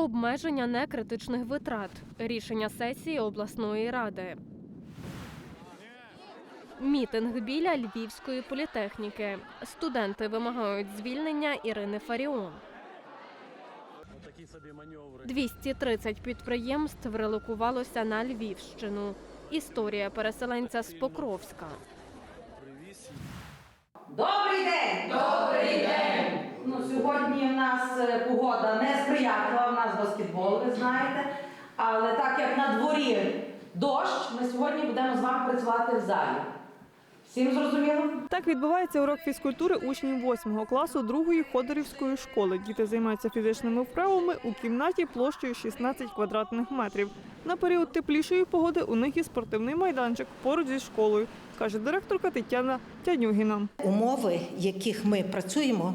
Обмеження некритичних витрат. Рішення сесії обласної ради. Мітинг біля Львівської політехніки. Студенти вимагають звільнення Ірини Фаріон. Такі собі маневри. 230 підприємств релокувалося на Львівщину. Історія переселенця з Покровська. Добрий день! Добрий день! Ну, сьогодні в нас е, погода не сприятлива, в нас баскетбол, ви знаєте. Але так як на дворі дощ, ми сьогодні будемо з вами працювати в залі. Всім зрозуміло? Так відбувається урок фізкультури учнів 8 класу другої ходорівської школи. Діти займаються фізичними вправами у кімнаті площею 16 квадратних метрів. На період теплішої погоди у них є спортивний майданчик поруч зі школою, каже директорка Тетяна Тянюгіна. умови, в яких ми працюємо,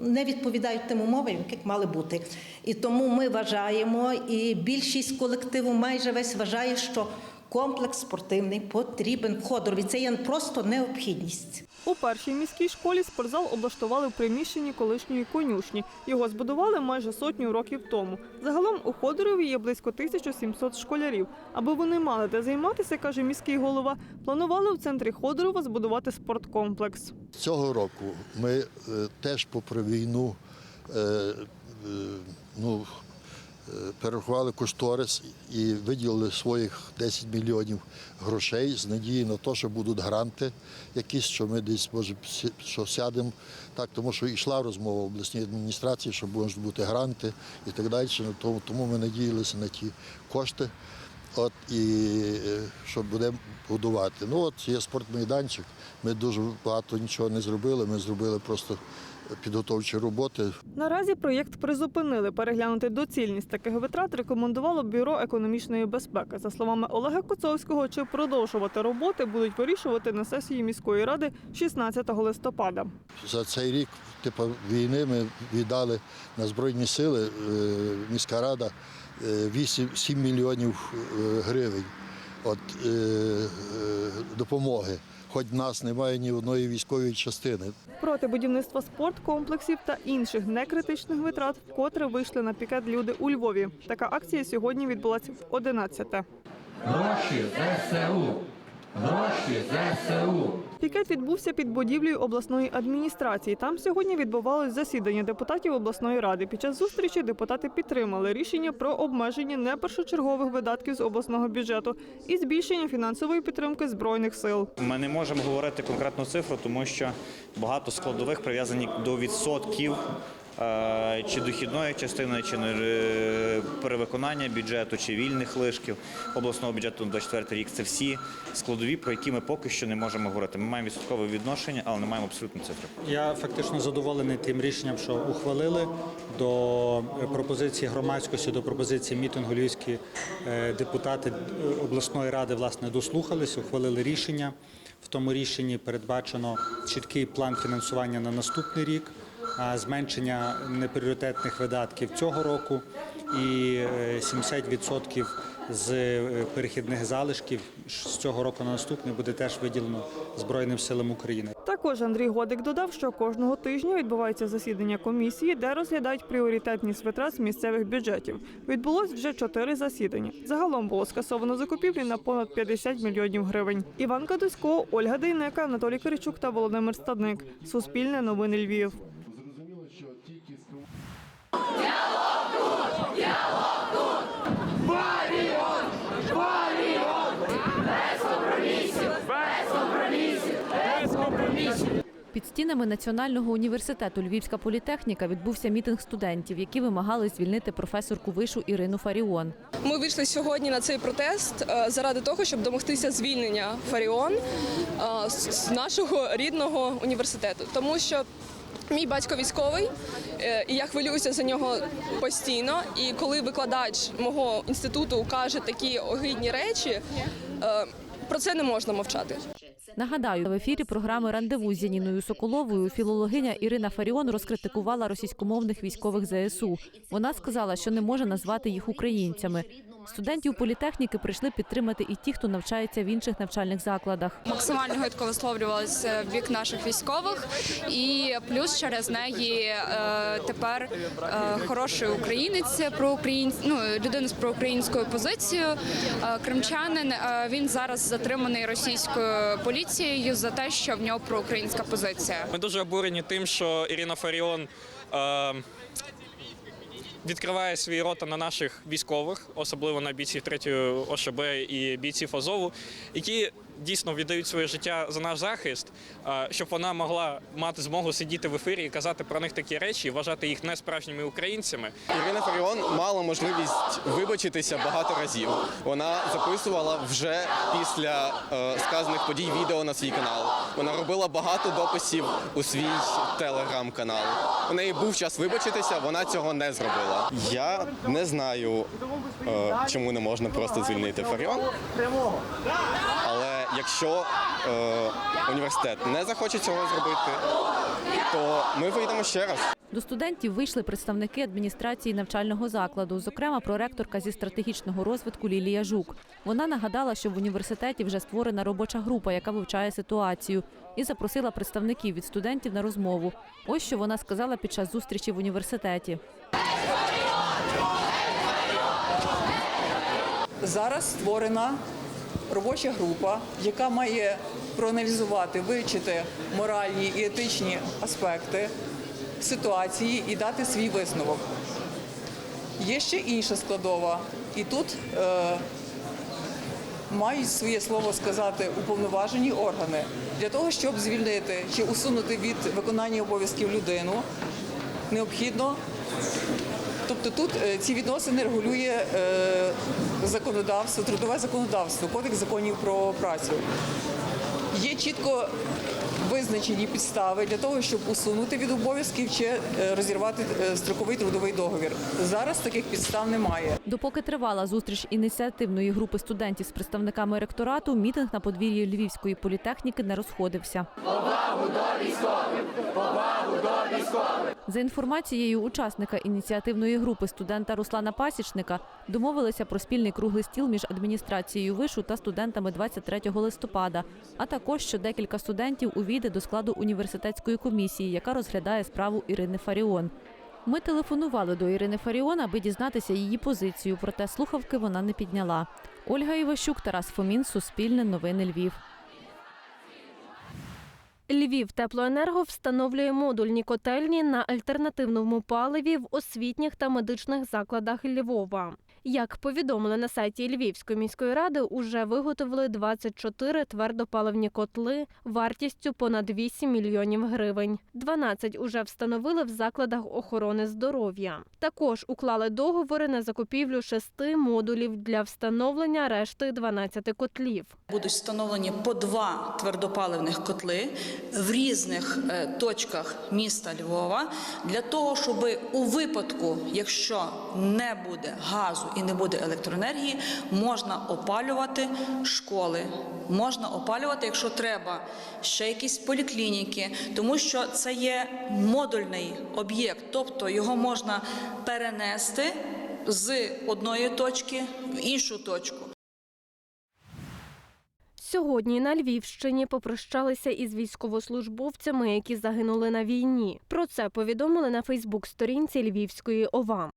не відповідають тим умовам, які мали бути. І тому ми вважаємо, і більшість колективу майже весь вважає, що комплекс спортивний потрібен в Ходорові. Це є просто необхідність. У першій міській школі спортзал облаштували в приміщенні колишньої конюшні. Його збудували майже сотню років тому. Загалом у Ходорові є близько 1700 школярів. Аби вони мали де займатися, каже міський голова, планували в центрі Ходорова збудувати спорткомплекс. Цього року ми е, теж попри війну е, е, ну, перерахували кошторис і виділили своїх 10 мільйонів грошей з надією на те, що будуть гранти якісь, що ми десь може що сядемо. Так, тому що йшла розмова в обласній адміністрації, що можуть бути гранти і так далі. Ну, Тому, тому ми надіялися на ті кошти. От і е, що будемо будувати. Ну от є спортмайданчик. Ми дуже багато нічого не зробили. Ми зробили просто підготовчі роботи. Наразі проєкт призупинили. Переглянути доцільність таких витрат рекомендувало Бюро економічної безпеки. За словами Олега Коцовського, чи продовжувати роботи будуть вирішувати на сесії міської ради 16 листопада. За цей рік, типу війни, ми віддали на Збройні сили е, міська рада е, 8, 7 мільйонів е, гривень от, е, е, допомоги. Хоч в нас немає ні одної військової частини. Проти будівництва спорткомплексів та інших некритичних витрат вкотре вийшли на пікет люди у Львові. Така акція сьогодні відбулася в 11-те. Гроші ЗСУ! Гроші ЗСУ! Пікет відбувся під будівлею обласної адміністрації. Там сьогодні відбувалось засідання депутатів обласної ради. Під час зустрічі депутати підтримали рішення про обмеження непершочергових видатків з обласного бюджету і збільшення фінансової підтримки збройних сил. Ми не можемо говорити конкретну цифру, тому що багато складових прив'язані до відсотків чи дохідної частини, чи е, перевиконання бюджету, чи вільних лишків обласного бюджету на 24 рік. Це всі складові, про які ми поки що не можемо говорити. Ми маємо відсоткове відношення, але не маємо абсолютно цифри. Я фактично задоволений тим рішенням, що ухвалили до пропозиції громадськості, до пропозиції мітингу львівські е, депутати е, обласної ради власне дослухались, ухвалили рішення. В тому рішенні передбачено чіткий план фінансування на наступний рік, зменшення непріоритетних видатків цього року і е, 70% з е, перехідних залишків з цього року на наступний буде теж виділено Збройним силам України. Також Андрій Годик додав, що кожного тижня відбувається засідання комісії, де розглядають пріоритетність витрат з місцевих бюджетів. Відбулось вже чотири засідання. Загалом було скасовано закупівлі на понад 50 мільйонів гривень. Іван Кадусько, Ольга Дейнека, Анатолій Киричук та Володимир Стадник. Суспільне новини Львів. Під стінами Національного університету Львівська політехніка відбувся мітинг студентів, які вимагали звільнити професорку вишу Ірину Фаріон. Ми вийшли сьогодні на цей протест е, заради того, щоб домогтися звільнення Фаріон е, з з нашого рідного університету, тому що. Мій батько військовий, е, і я хвилююся за нього постійно. І коли викладач мого інституту каже такі огидні речі, е, про це не можна мовчати. Нагадаю, в ефірі програми Рандеву з Яніною Соколовою філологиня Ірина Фаріон розкритикувала російськомовних військових ЗСУ. Вона сказала, що не може назвати їх українцями. Студентів політехніки прийшли підтримати і ті, хто навчається в інших навчальних закладах. Максимально гидко висловлювалися в бік наших військових, і плюс через неї е, тепер е, хороший українець про ну, людина з проукраїнською позицією. Е, кримчанин е, він зараз затриманий російською поліцією за те, що в нього проукраїнська позиція. Ми дуже обурені тим, що Ірина Фаріон е, відкриває свій рота на наших військових, особливо на бійців 3 ОШБ і бійців Азову, які дійсно віддають своє життя за наш захист, щоб вона могла мати змогу сидіти в ефірі і казати про них такі речі, вважати їх несправжніми українцями. Ірина Фаріон мала можливість вибачитися багато разів. Вона записувала вже після е, сказаних подій відео на свій канал. Вона робила багато дописів у свій телеграм-канал. У неї був час вибачитися, вона цього не зробила. Я не знаю, е, чому не можна просто звільнити Фаріон. Але якщо е, університет не захоче цього зробити, то ми вийдемо ще раз. До студентів вийшли представники адміністрації навчального закладу, зокрема проректорка зі стратегічного розвитку Лілія Жук. Вона нагадала, що в університеті вже створена робоча група, яка вивчає ситуацію, і запросила представників від студентів на розмову. Ось що вона сказала під час зустрічі в університеті. Зараз створена робоча група, яка має проаналізувати, вивчити моральні і етичні аспекти ситуації і дати свій висновок. Є ще інша складова, і тут е, мають своє слово сказати уповноважені органи для того, щоб звільнити чи усунути від виконання обов'язків людину, необхідно Тобто тут е, ці відносини регулює е, законодавство, трудове законодавство, кодекс законів про працю. Є чітко визначені підстави для того, щоб усунути від обов'язків чи е, розірвати е, строковий трудовий договір. Зараз таких підстав немає. Допоки тривала зустріч ініціативної групи студентів з представниками ректорату, мітинг на подвір'ї Львівської політехніки не розходився. За інформацією учасника ініціативної групи студента Руслана Пасічника, домовилися про спільний круглий стіл між адміністрацією вишу та студентами 23 листопада, а також що декілька студентів увійде до складу університетської комісії, яка розглядає справу Ірини Фаріон. Ми телефонували до Ірини Фаріон, аби дізнатися її позицію, проте слухавки вона не підняла. Ольга Іващук, Тарас Фомін, Суспільне, Новини Львів. Львів теплоенерго встановлює модульні котельні на альтернативному паливі в освітніх та медичних закладах Львова. Як повідомили на сайті Львівської міської ради, уже виготовили 24 твердопаливні котли вартістю понад 8 мільйонів гривень. 12 уже встановили в закладах охорони здоров'я. Також уклали договори на закупівлю шести модулів для встановлення решти 12 котлів. Будуть встановлені по два твердопаливних котли в різних е, точках міста Львова для того, щоб у випадку, якщо не буде газу і не буде електроенергії, можна опалювати школи, можна опалювати, якщо треба, ще якісь поліклініки, тому що це є модульний об'єкт, тобто його можна перенести з одної точки в іншу точку. Сьогодні на Львівщині попрощалися із військовослужбовцями, які загинули на війні. Про це повідомили на Фейсбук-сторінці Львівської ОВА.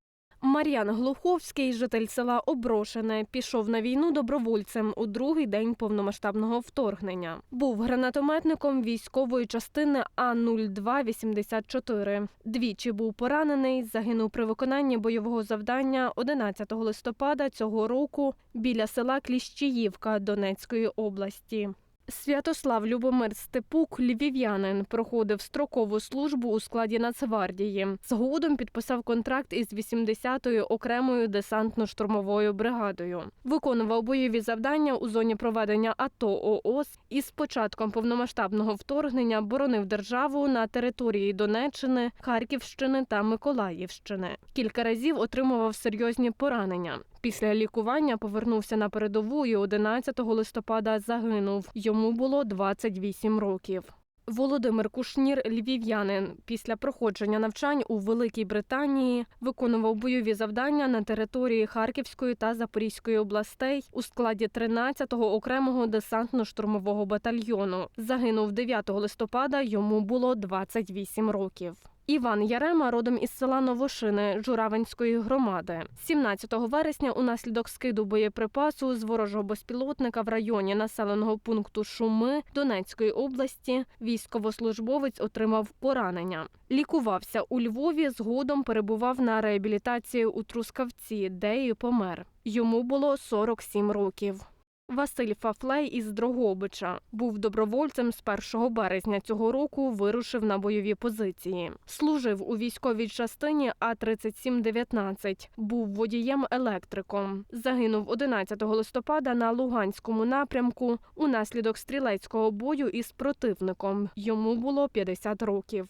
Мар'ян Глуховський, житель села Оброшене, пішов на війну добровольцем у другий день повномасштабного вторгнення. Був гранатометником військової частини А-0284. Двічі був поранений, загинув при виконанні бойового завдання 11 листопада цього року біля села Кліщіївка Донецької області. Святослав Любомир Степук, львів'янин, проходив строкову службу у складі Нацгвардії. Згодом підписав контракт із 80-ю окремою десантно-штурмовою бригадою. Виконував бойові завдання у зоні проведення АТО ООС і з початком повномасштабного вторгнення боронив державу на території Донеччини, Харківщини та Миколаївщини. Кілька разів отримував серйозні поранення. Після лікування повернувся на передову і 11 листопада загинув. Йому було 28 років. Володимир Кушнір, львів'янин, після проходження навчань у Великій Британії виконував бойові завдання на території Харківської та Запорізької областей у складі 13-го окремого десантно-штурмового батальйону. Загинув 9 листопада. Йому було 28 років. Іван Ярема родом із села Новошини Журавинської громади. 17 вересня унаслідок скиду боєприпасу з ворожого безпілотника в районі населеного пункту Шуми Донецької області військовослужбовець отримав поранення. Лікувався у Львові, згодом перебував на реабілітації у Трускавці, де і помер. Йому було 47 років. Василь Фафлей із Дрогобича був добровольцем з 1 березня цього року. Вирушив на бойові позиції. Служив у військовій частині А 3719 Був водієм електриком. Загинув 11 листопада на Луганському напрямку унаслідок стрілецького бою із противником. Йому було 50 років.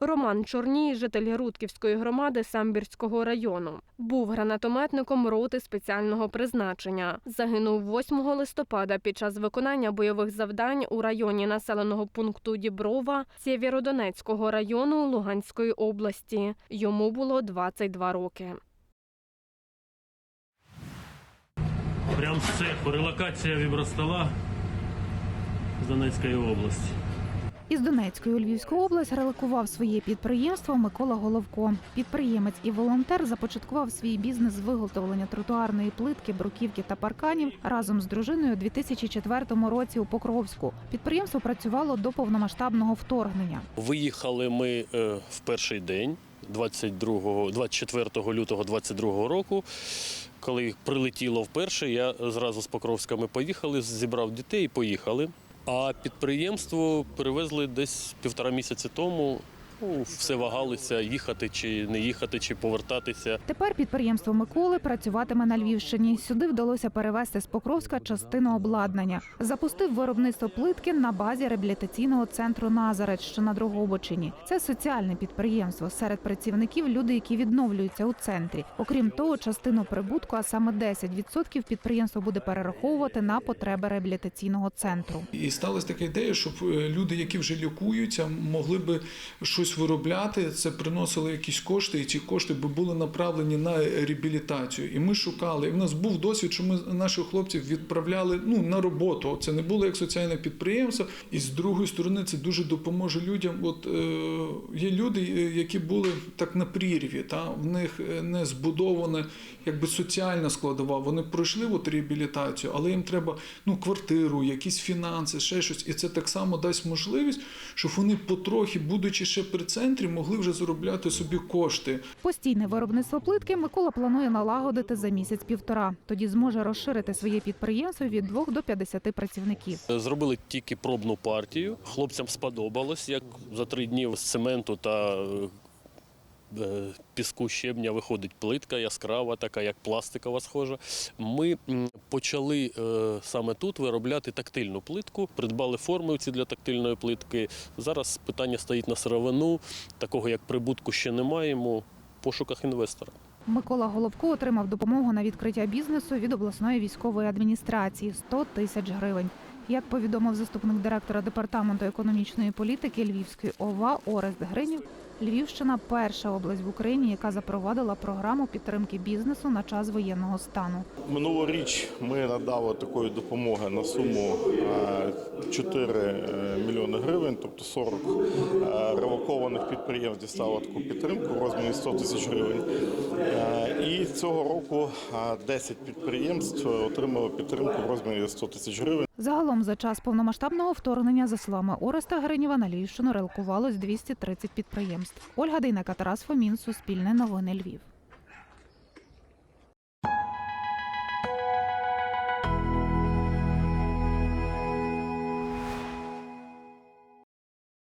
Роман Чорній, житель Рудківської громади Самбірського району, був гранатометником роти спеціального призначення. Загинув 8 листопада під час виконання бойових завдань у районі населеного пункту Діброва Сєвєродонецького району Луганської області. Йому було 22 роки. Прям з цеху. Релокація вібростола з Донецької області. Із Донецької у Львівську область релокував своє підприємство Микола Головко. Підприємець і волонтер започаткував свій бізнес з виготовлення тротуарної плитки, бруківки та парканів разом з дружиною у 2004 році у Покровську. Підприємство працювало до повномасштабного вторгнення. Виїхали ми е, в перший день, 22, 24 лютого 22 року. Коли прилетіло вперше, я зразу з Покровська ми поїхали, зібрав дітей і поїхали. А підприємство перевезли десь півтора місяці тому. Ну, все вагалися, їхати чи не їхати, чи повертатися. Тепер підприємство Миколи працюватиме на Львівщині. Сюди вдалося перевезти з Покровська частину обладнання. Запустив виробництво плитки на базі реабілітаційного центру Назарет, що на Дрогобичині. Це соціальне підприємство. Серед працівників люди, які відновлюються у центрі. Окрім того, частину прибутку, а саме 10% підприємство буде перераховувати на потреби реабілітаційного центру. І сталася така ідея, щоб е, люди, які вже лікуються, могли би щось виробляти. Це приносило якісь кошти, і ці кошти були направлені на реабілітацію. І ми шукали. І в нас був досвід, що ми наших хлопців відправляли ну на роботу. Це не було як соціальне підприємство. І з другої сторони, це дуже допоможе людям. От е, є люди, е, які були так на прірві, та в них е, не збудована якби соціальна складова. Вони пройшли от реабілітацію, але їм треба ну квартиру, якісь фінанси, ще щось. І це так само дасть можливість, щоб вони потрохи, будучи ще центрі, могли вже заробляти собі кошти. Постійне виробництво плитки Микола планує налагодити за місяць-півтора. Тоді зможе розширити своє підприємство від 2 до 50 працівників. Зробили тільки пробну партію. Хлопцям сподобалось, як за три дні з цементу та піску щебня виходить плитка яскрава, така як пластикова схожа. Ми почали е, саме тут виробляти тактильну плитку, придбали формивці для тактильної плитки. Зараз питання стоїть на сировину, такого як прибутку ще не маємо. Пошуках інвестора. Микола Головко отримав допомогу на відкриття бізнесу від обласної військової адміністрації 100 тисяч гривень. Як повідомив заступник директора департаменту економічної політики Львівської ОВА Орест Гринів, Львівщина перша область в Україні, яка запровадила програму підтримки бізнесу на час воєнного стану. Минулоріч ми надали такої допомоги на суму е, 4 мільйони гривень, тобто 40 е, релокованих підприємств дістало таку підтримку в розмірі 100 тисяч гривень. Е, І цього року е, 10 підприємств отримали підтримку в розмірі 100 тисяч гривень. Загалом за час повномасштабного вторгнення, за словами Ореста Гринєва, на Львівщину релокувалось 230 підприємств. Ольга Дейнека, Тарас Фомін, Суспільне новини Львів.